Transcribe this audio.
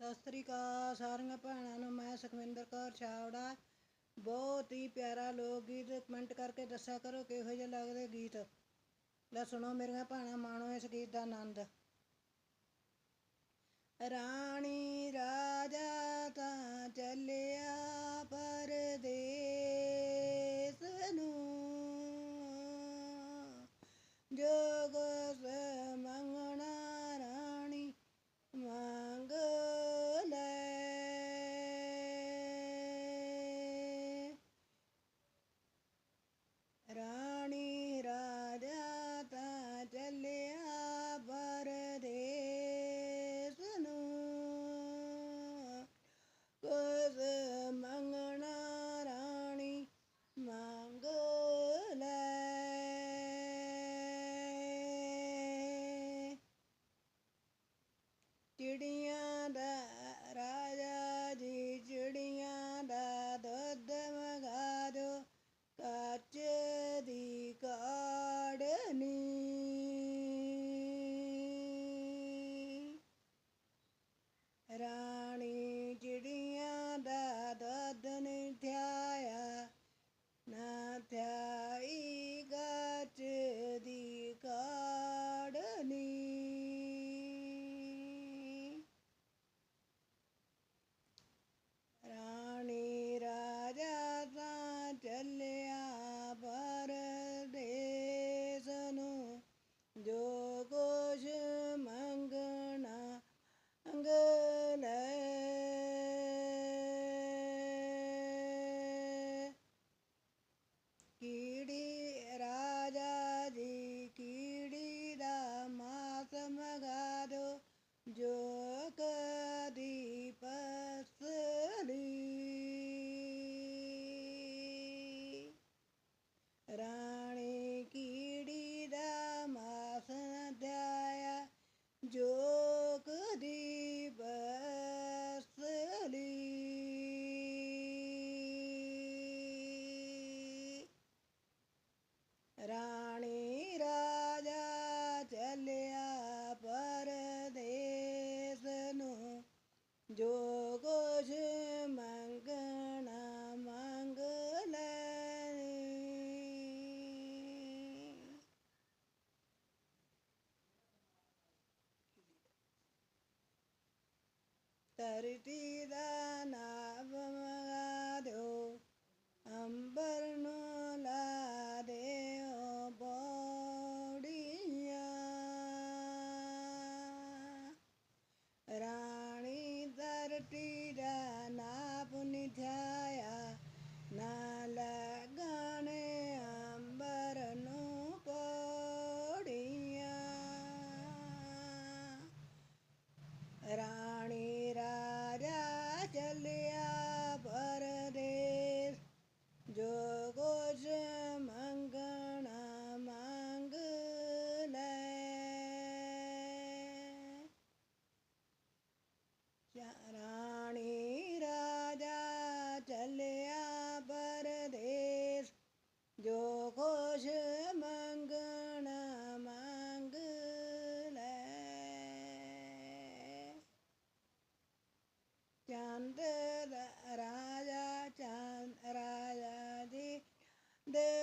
ਸਤਿ ਸ੍ਰੀ ਅਕਾਲ ਸਾਰੀਆਂ ਭੈਣਾਂ ਨੂੰ ਮੈਂ ਸੁਖਵਿੰਦਰ ਕੌਰ ਛਾਵੜਾ ਬਹੁਤ ਹੀ ਪਿਆਰਾ ਲੋਕ ਗੀਤ ਕਮੈਂਟ ਕਰਕੇ ਦੱਸਿਆ ਕਰੋ ਕਿਹੋ ਜਿਹਾ ਲੱਗਦੇ ਗੀਤ ਲੈ ਸੁਣੋ ਮੇਰੀਆਂ ਭੈਣਾਂ ਮਾਣੋ ਇਸ ਗੀਤ ਦਾ ਆਨੰਦ ਰਾਣੀ ਰਾਜਾ ਤਾਂ ਚੱਲਿਆ ದಟಿರ ನಾಭ ಮಗದೆ ಅಂಬರನು ಬೌಡಿಯ ರೀ ದರ್ಟಿ ನಾಪು ನಿಧ चान्द राजा चान्द राजा दे